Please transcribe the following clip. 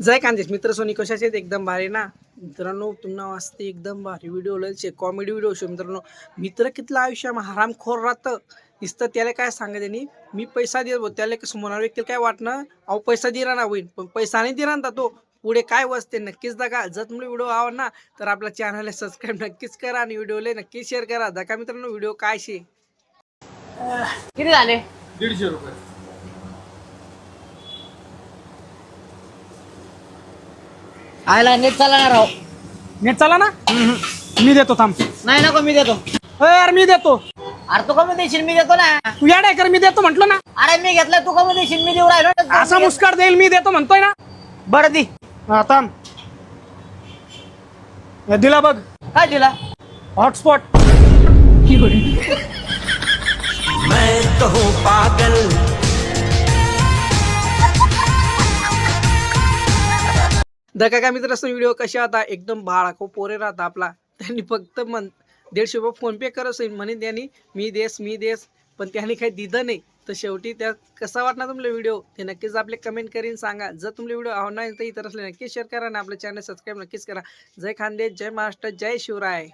जय कांदेश. मित्र सोनी कशाचे आहेत? एकदम भारी ना? मित्रांनो तुम्हाला वाजते. एकदम भारी व्हिडिओ लयचे कॉमेडी व्हिडिओ शो मित्रांनो. मित्र कितलं आयुष्य हरामखोर राहतं? नुसतं त्याला काय सांगा त्यांनी मी पैसा देत त्याला समोर व्यक्तीला काय वाटणं? अहो पैसा दिला ना होईल पण पैसा नाही दिला ना तो पुढे काय वसते नक्कीच दाखा जर तुम्हाला व्हिडिओ आवडला तर आपल्या चॅनलला सबस्क्राईब नक्कीच करा आणि व्हिडिओला नक्कीच शेअर करा. दाखा मित्रांनो व्हिडिओ काय शे? किती झाले? दीडशे रुपये. आयला नेट चालणार राव नेट चला ना? मी देतो थांब. नाही नको मी देतो. यार मी देतो. अरे तू कमी देशील मी देतो ना. तू या कर मी देतो म्हटलं ना. अरे मी घेतलं तू कमी देशील मी देऊ राहिलो ना. असा मुस्काट देईल मी देतो म्हणतोय ना. बरं दी. हा थांब. हे दिला बघ. काय दिला? हॉटस्पॉट धका का मित्र असं व्हिडिओ कशा आता? एकदम बाळा खूप पोरे राहता आपला. त्यांनी फक्त मन दीडशे रुपये फोनपे करत असेल. म्हणे त्यांनी मी देस मी देस. पण त्यांनी काही दिलं नाही. तर शेवटी त्या कसा वाटणार तुमला व्हिडिओ ते नक्कीच आपले कमेंट करीन सांगा. जर तुमले व्हिडिओ आवडणार तर इतर असले नक्कीच शेअर करा आणि आपलं चॅनल सबस्क्राईब नक्कीच करा. जय खानदेश जय महाराष्ट्र जय शिवराय.